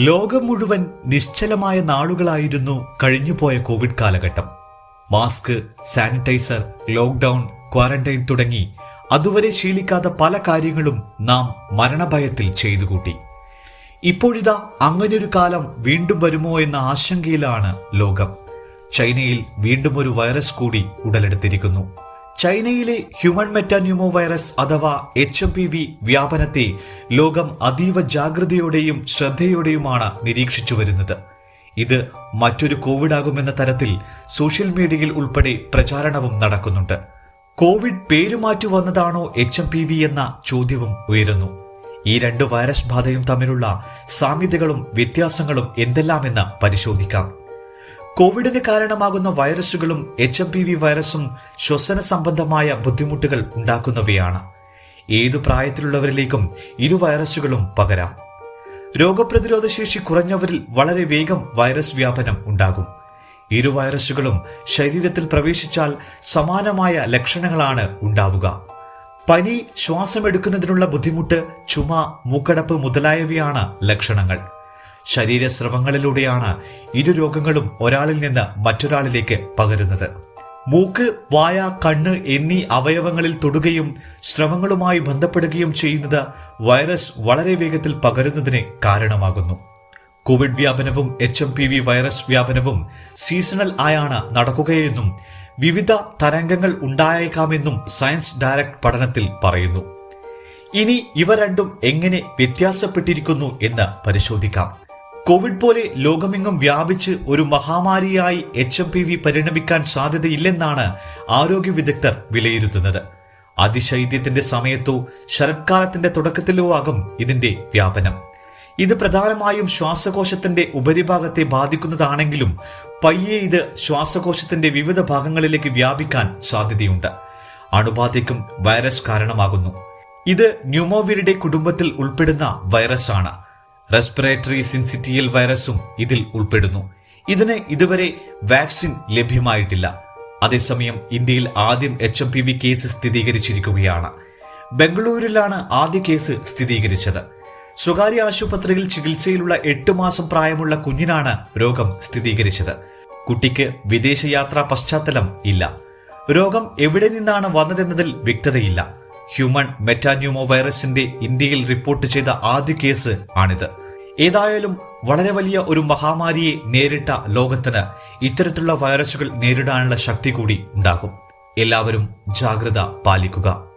ലോകം മുഴുവൻ നിശ്ചലമായ നാളുകളായിരുന്നു കഴിഞ്ഞുപോയ കോവിഡ് കാലഘട്ടം. മാസ്ക് സാനിറ്റൈസർ ലോക്ക്ഡൌൺ ക്വാറന്റൈൻ തുടങ്ങി അതുവരെ ശീലിക്കാത്ത പല കാര്യങ്ങളും നാം മരണഭയത്തിൽ ചെയ്തുകൂട്ടി. ഇപ്പോഴിതാ അങ്ങനെയൊരു കാലം വീണ്ടും വരുമോ എന്ന ആശങ്കയിലാണ് ലോകം. ചൈനയിൽ വീണ്ടും ഒരു വൈറസ് കൂടി ഉടലെടുത്തിരിക്കുന്നു. ചൈനയിലെ ഹ്യൂമൻ മെറ്റാന്യൂമോ വൈറസ് അഥവാ എച്ച് എം പി വി വ്യാപനത്തെ ലോകം അതീവ ജാഗ്രതയോടെയും ശ്രദ്ധയോടെയുമാണ് നിരീക്ഷിച്ചു വരുന്നത്. ഇത് മറ്റൊരു കോവിഡ് ആകുമെന്ന തരത്തിൽ സോഷ്യൽ മീഡിയയിൽ ഉൾപ്പെടെ പ്രചാരണവും നടക്കുന്നുണ്ട്. കോവിഡ് പേരുമാറ്റി വന്നതാണോ എച്ച് എം പി വി എന്ന ചോദ്യവും ഉയരുന്നു. ഈ രണ്ട് വൈറസ് ബാധയും തമ്മിലുള്ള സാമ്യതകളും വ്യത്യാസങ്ങളും എന്തെല്ലാമെന്ന് പരിശോധിക്കാം. കോവിഡിന് കാരണമാകുന്ന വൈറസുകളും എച്ച് എം പി വി വൈറസും ശ്വസന സംബന്ധമായ ബുദ്ധിമുട്ടുകൾ ഉണ്ടാക്കുന്നവയാണ്. ഏതു പ്രായത്തിലുള്ളവരിലേക്കും ഇരു വൈറസുകളും പകരാം. രോഗപ്രതിരോധ ശേഷി കുറഞ്ഞവരിൽ വളരെ വേഗം വൈറസ് വ്യാപനം ഉണ്ടാകും. ഇരു വൈറസുകളും ശരീരത്തിൽ പ്രവേശിച്ചാൽ സമാനമായ ലക്ഷണങ്ങളാണ് ഉണ്ടാവുക. പനി ശ്വാസമെടുക്കുന്നതിനുള്ള ബുദ്ധിമുട്ട് ചുമ മൂക്കടപ്പ് മുതലായവയാണ് ലക്ഷണങ്ങൾ. ശരീരസ്രവങ്ങളിലൂടെയാണ് ഇരു രോഗങ്ങളും ഒരാളിൽ നിന്ന് മറ്റൊരാളിലേക്ക് പകരുന്നത്. മൂക്ക് വായ കണ്ണ് എന്നീ അവയവങ്ങളിൽ തൊടുകയും സ്രവങ്ങളുമായി ബന്ധപ്പെടുകയും ചെയ്യുന്നത് വൈറസ് വളരെ വേഗത്തിൽ പകരുന്നതിന് കാരണമാകുന്നു. കോവിഡ് വ്യാപനവും H M P V virus വ്യാപനവും സീസണൽ ആയാണ് നടക്കുകയെന്നും വിവിധ തരംഗങ്ങൾ ഉണ്ടായേക്കാമെന്നും സയൻസ് ഡയറക്ട് പഠനത്തിൽ പറയുന്നു. ഇനി ഇവ രണ്ടും എങ്ങനെ വ്യത്യാസപ്പെട്ടിരിക്കുന്നു എന്ന് പരിശോധിക്കാം. കോവിഡ് പോലെ ലോകമെങ്ങും വ്യാപിച്ച് ഒരു മഹാമാരിയായി എച്ച് എം പി വി പരിണമിക്കാൻ സാധ്യതയില്ലെന്നാണ് ആരോഗ്യ വിദഗ്ധർ വിലയിരുത്തുന്നത്. അതിശൈത്യത്തിന്റെ സമയത്തോ ശരത്കാലത്തിന്റെ തുടക്കത്തിലോ ആകും ഇതിന്റെ വ്യാപനം. ഇത് പ്രധാനമായും ശ്വാസകോശത്തിന്റെ ഉപരിഭാഗത്തെ ബാധിക്കുന്നതാണെങ്കിലും പയ്യെ ഇത് ശ്വാസകോശത്തിന്റെ വിവിധ ഭാഗങ്ങളിലേക്ക് വ്യാപിക്കാൻ സാധ്യതയുണ്ട്. അണുബാധയ്ക്കും വൈറസ് കാരണമാകുന്നു. ഇത് ന്യൂമോവിരുടെ കുടുംബത്തിൽ ഉൾപ്പെടുന്ന വൈറസാണ്. റെസ്പിറേറ്ററി സിൻസിറ്റിയൽ വൈറസും ഇതിൽ ഉൾപ്പെടുന്നു. ഇതിന് ഇതുവരെ വാക്സിൻ ലഭ്യമായിട്ടില്ല. അതേസമയം ഇന്ത്യയിൽ ആദ്യം H M P V case സ്ഥിരീകരിച്ചിരിക്കുകയാണ്. ബംഗളൂരിലാണ് ആദ്യ കേസ് സ്ഥിരീകരിച്ചത്. സ്വകാര്യ ആശുപത്രിയിൽ ചികിത്സയിലുള്ള എട്ട് മാസം പ്രായമുള്ള കുഞ്ഞിനാണ് രോഗം സ്ഥിരീകരിച്ചത്. കുട്ടിക്ക് വിദേശയാത്രാ പശ്ചാത്തലം ഇല്ല. രോഗം എവിടെ നിന്നാണ് വന്നതെന്നതിൽ വ്യക്തതയില്ല. ഹ്യൂമൻ മെറ്റാന്യൂമോ വൈറസിന്റെ ഇന്ത്യയിൽ റിപ്പോർട്ട് ചെയ്ത ആദ്യ കേസ് ആണിത്. ഏതായാലും വളരെ വലിയ ഒരു മഹാമാരിയെ നേരിട്ട ലോകത്തിന് ഇത്തരത്തിലുള്ള വൈറസുകൾ നേരിടാനുള്ള ശക്തി കൂടി ഉണ്ടാകും. എല്ലാവരും ജാഗ്രത പാലിക്കുക.